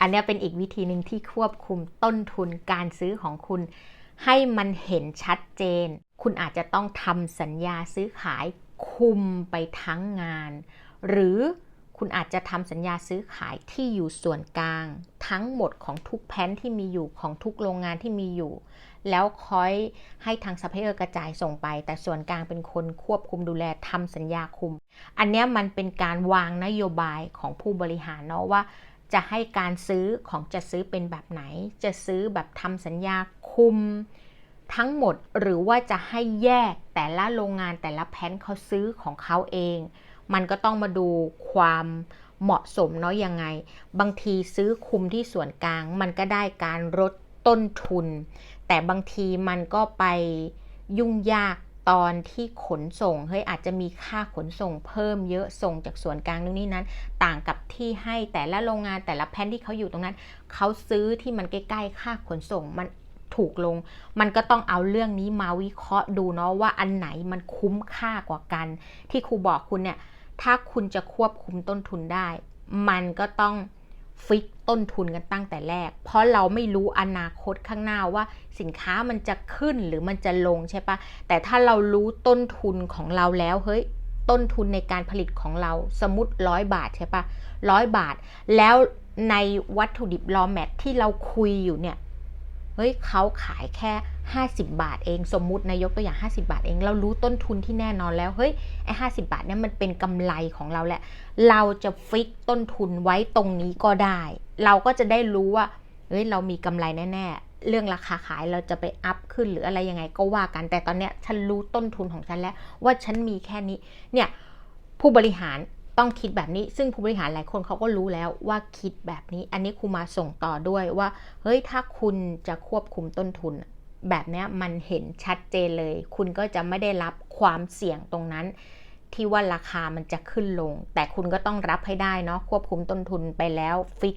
อันนี้เป็นอีกวิธีหนึ่งที่ควบคุมต้นทุนการซื้อของคุณ ให้มันเห็นชัดเจน คุณอาจจะต้องทำสัญญาซื้อขายคุมไปทั้งงาน หรือคุณอาจจะทำสัญญาซื้อขายที่อยู่ส่วนกลาง ทั้งหมดของทุกแพนที่มีอยู่ของทุกโรงงานที่มีอยู่ แล้วคอยให้ทางซัพพลายเออร์กระจายส่งไป แต่ส่วนกลางเป็นคนควบคุมดูแลทำสัญญาคุม อันนี้มันเป็นการวางนโยบายของผู้บริหารเนาะว่า จะให้การซื้อของจะซื้อเป็นแบบไหน จะซื้อแบบทำสัญญาคุมทั้งหมดหรือว่าจะให้แยกแต่ละโรงงานแต่ละแพนเขาซื้อของเขาเอง มันก็ต้องมาดูความเหมาะสมเนาะยังไง บางทีซื้อคุมที่ส่วนกลาง มันก็ได้การลดต้นทุน แต่บางทีมันก็ไปยุ่งยาก ตอนที่ขนส่งเฮ้ยอาจจะมีค่าขนส่งเพิ่มเยอะส่งจากส่วนกลางนู่นนี่นั้น ต่างกับที่ให้แต่ละโรงงานแต่ละแพนที่เขาอยู่ตรงนั้นเขาซื้อที่มันใกล้ๆ ค่าขนส่งมันถูกลง มันก็ต้องเอาเรื่องนี้มาวิเคราะห์ดูเนาะว่าอันไหนมันคุ้มค่ากว่ากัน ที่ครูบอกคุณเนี่ยถ้าคุณจะควบคุมต้นทุนได้ มันก็ต้อง ฟิกต้นทุนกันตั้งแต่แรก เพราะเราไม่รู้อนาคตข้างหน้าว่าสินค้ามันจะขึ้นหรือมันจะลงใช่ปะแต่ถ้าเรารู้ต้นทุนของเราแล้วเฮ้ยต้นทุนในการผลิตของเราสมมติร้อยบาทใช่ปะร้อยบาท แล้วในวัตถุดิบรอแมทที่เราคุยอยู่เนี่ย เฮ้ยเขาขายแค่ 50 บาทเองสมมุตินายกตัวอย่าง 50 บาทเอง เรารู้ต้นทุนที่แน่นอนแล้วเฮ้ยไอ้50บาทเนี่ยมันเป็นกำไรของเราแหละ เราจะฟิกต้นทุนไว้ตรงนี้ก็ได้ เราก็จะได้รู้ว่าเฮ้ยเรามีกำไรแน่ๆ เรื่องราคาขายเราจะไปอัพขึ้นหรืออะไรยังไงก็ว่ากันแต่ตอนเนี้ยฉันรู้ต้นทุนของฉันแล้วว่าฉันมีแค่นี้เนี่ยผู้บริหาร ต้องคิดแบบนี้ ซึ่งผู้บริหารหลายคนเขาก็รู้แล้วว่าคิดแบบนี้ อันนี้ครูมาส่งต่อด้วยว่า เฮ้ย ถ้าคุณจะควบคุมต้นทุน แบบนี้มันเห็นชัดเจนเลย คุณก็จะไม่ได้รับความเสี่ยงตรงนั้น ที่ว่าราคามันจะขึ้นลง แต่คุณก็ต้องรับให้ได้เนาะ ควบคุมต้นทุนไปแล้ว ฟิก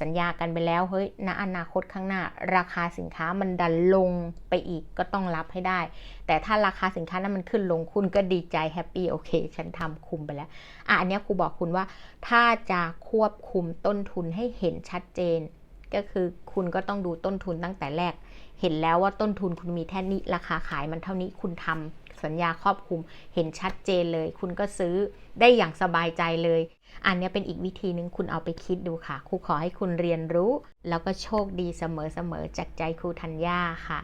สัญญากันไปแล้ว เฮ้ยณอนาคตข้างหน้า ราคาสินค้ามันดันลงไปอีกก็ต้องรับให้ได้ แต่ถ้าราคาสินค้านั้นมันขึ้นลงคุณก็ดีใจแฮปปี้โอเค ฉันทำคุมไปแล้ว อะอันนี้ครูบอกคุณว่า ถ้าจะควบคุมต้นทุนให้เห็นชัดเจน ก็คือคุณก็ต้องดูต้นทุนตั้งแต่แรก เห็นแล้วว่าต้นทุนคุณมีแค่นี้ราคาขายมันเท่านี้คุณทำ สัญญาครอบคลุมเห็นชัดเจนเลย คุณก็ซื้อได้อย่างสบายใจเลย อันนี้เป็นอีกวิธีหนึ่งคุณเอาไปคิดดูค่ะครูขอให้คุณเรียนรู้ แล้วก็โชคดีเสมอๆจากใจครูธัญญาค่ะ